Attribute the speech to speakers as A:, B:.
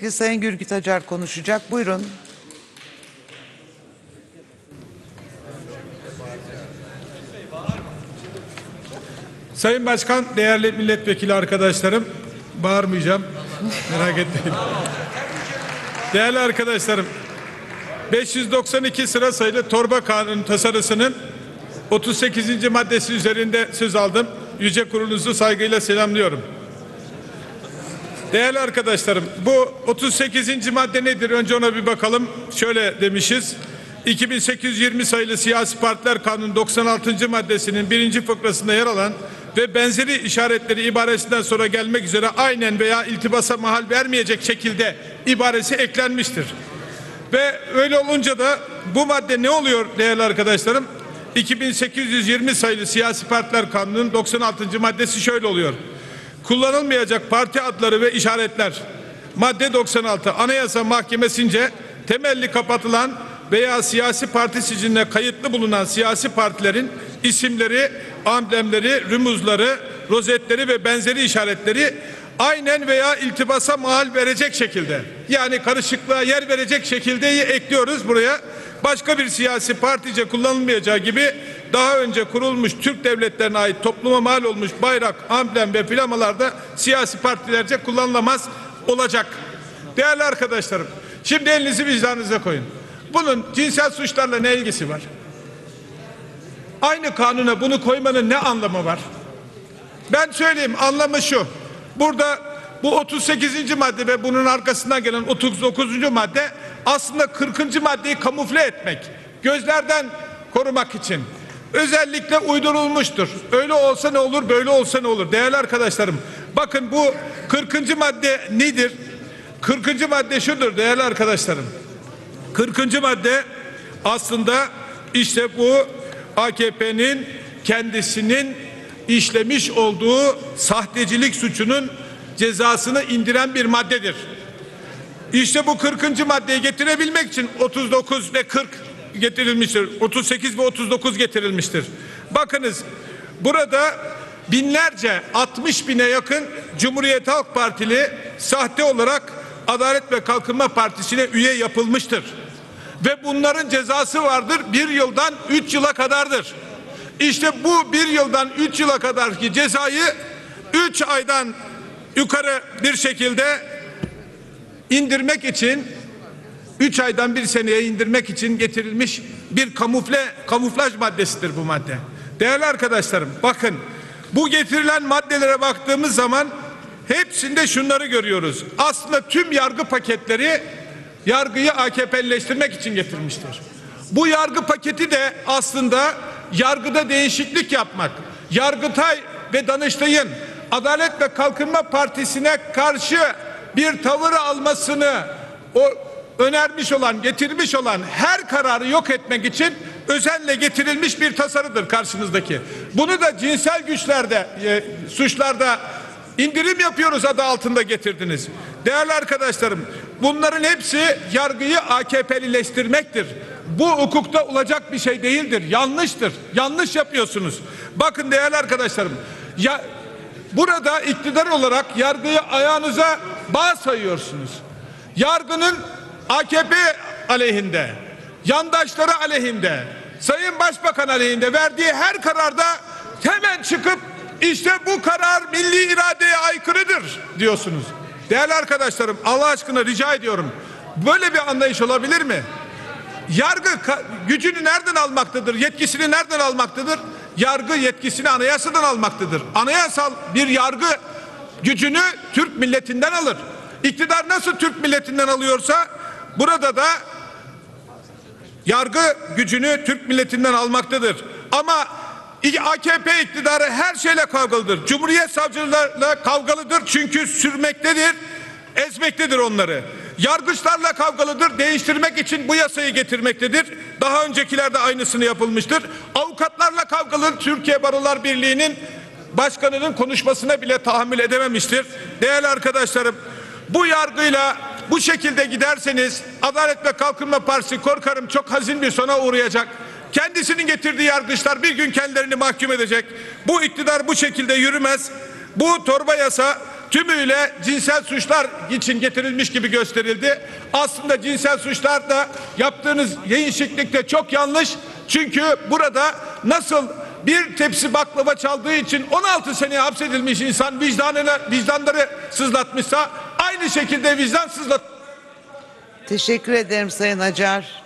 A: milletvekili Sayın Gürgüt Acar konuşacak. Buyurun.
B: Sayın Başkan, değerli milletvekili arkadaşlarım, bağırmayacağım, merak etmeyin. Değerli arkadaşlarım, 592 sıra sayılı torba kanun tasarısının 38. maddesi üzerinde söz aldım. Yüce Kurulunuzu saygıyla selamlıyorum. Değerli arkadaşlarım, bu 38. madde nedir? Önce ona bir bakalım. Şöyle demişiz. 2820 sayılı siyasi partiler kanunun 96. maddesinin birinci fıkrasında yer alan ve benzeri işaretleri ibaresinden sonra gelmek üzere aynen veya iltibasa mahal vermeyecek şekilde ibaresi eklenmiştir. Ve öyle olunca da bu madde ne oluyor değerli arkadaşlarım? 2820 sayılı siyasi partiler kanunun 96. maddesi şöyle oluyor. Kullanılmayacak parti adları ve işaretler. Madde 96 Anayasa Mahkemesi'nce temelli kapatılan veya siyasi parti sicilinde kayıtlı bulunan siyasi partilerin isimleri, amblemleri, rümuzları, rozetleri ve benzeri işaretleri aynen veya iltibasa mahal verecek şekilde yani karışıklığa yer verecek şekildeyi ekliyoruz buraya. Başka bir siyasi partice kullanılmayacağı gibi daha önce kurulmuş Türk devletlerine ait topluma mal olmuş bayrak, amblem ve flamalarda siyasi partilerce kullanılamaz olacak. Değerli arkadaşlarım, şimdi elinizi vicdanınıza koyun. Bunun cinsel suçlarla ne ilgisi var? Aynı kanuna bunu koymanın ne anlamı var? Ben söyleyeyim anlamı şu. Burada bu 38. madde ve bunun arkasından gelen 39. madde aslında 40. maddeyi kamufle etmek. Gözlerden korumak için. Özellikle uydurulmuştur. Öyle olsa ne olur, böyle olsa ne olur? Değerli arkadaşlarım, bakın bu 40. madde nedir? 40. madde şudur değerli arkadaşlarım. 40. madde aslında işte bu AKP'nin kendisinin işlemiş olduğu sahtecilik suçunun cezasını indiren bir maddedir. İşte bu 40. maddeyi getirebilmek için 39 ve 40 getirilmiştir. 38 ve 39 getirilmiştir. Bakınız burada binlerce 60 bine yakın Cumhuriyet Halk Partili sahte olarak Adalet ve Kalkınma Partisi'ne üye yapılmıştır. Ve bunların cezası vardır bir yıldan üç yıla kadardır. İşte bu bir yıldan üç yıla kadarki cezayı üç aydan yukarı bir şekilde indirmek için 3 aydan bir seneye indirmek için getirilmiş bir kamufle kamuflaj maddesidir bu madde. Değerli arkadaşlarım bakın bu getirilen maddelere baktığımız zaman hepsinde şunları görüyoruz. Aslında tüm yargı paketleri yargıyı AKP'leştirmek için getirmiştir. Bu yargı paketi de aslında yargıda değişiklik yapmak. Yargıtay ve Danıştay'ın Adalet ve Kalkınma Partisi'ne karşı bir tavır almasını o önermiş olan, getirmiş olan her kararı yok etmek için özenle getirilmiş bir tasarıdır karşınızdaki. Bunu da cinsel güçlerde, e, suçlarda indirim yapıyoruz adı altında getirdiniz. Değerli arkadaşlarım, bunların hepsi yargıyı AKP'lileştirmektir. Bu hukukta olacak bir şey değildir. Yanlıştır. Yanlış yapıyorsunuz. Bakın değerli arkadaşlarım, ya burada iktidar olarak yargıyı ayağınıza bağ sayıyorsunuz. Yargının AKP aleyhinde, yandaşları aleyhinde, Sayın Başbakan aleyhinde verdiği her kararda hemen çıkıp işte bu karar milli iradeye aykırıdır diyorsunuz. Değerli arkadaşlarım Allah aşkına rica ediyorum. Böyle bir anlayış olabilir mi? Yargı gücünü nereden almaktadır? Yetkisini nereden almaktadır? Yargı yetkisini anayasadan almaktadır. Anayasal bir yargı gücünü Türk milletinden alır. İktidar nasıl Türk milletinden alıyorsa burada da yargı gücünü Türk milletinden almaktadır. Ama AKP iktidarı her şeyle kavgalıdır. Cumhuriyet savcılarla kavgalıdır çünkü sürmektedir, ezmektedir onları. Yargıçlarla kavgalıdır, değiştirmek için bu yasayı getirmektedir. Daha öncekilerde aynısını yapılmıştır. Avukatlarla kavgalı Türkiye Barolar Birliği'nin başkanının konuşmasına bile tahammül edememiştir. Değerli arkadaşlarım, bu yargıyla bu şekilde giderseniz Adalet ve Kalkınma Partisi korkarım çok hazin bir sona uğrayacak. Kendisinin getirdiği yargıçlar bir gün kendilerini mahkum edecek. Bu iktidar bu şekilde yürümez. Bu torba yasa tümüyle cinsel suçlar için getirilmiş gibi gösterildi. Aslında cinsel suçlar da yaptığınız yayın şeklikte çok yanlış. Çünkü burada nasıl bir tepsi baklava çaldığı için 16 sene hapsedilmiş insan vicdanına, vicdanları sızlatmışsa aynı şekilde vicdan sızlat
A: Teşekkür ederim Sayın Acar.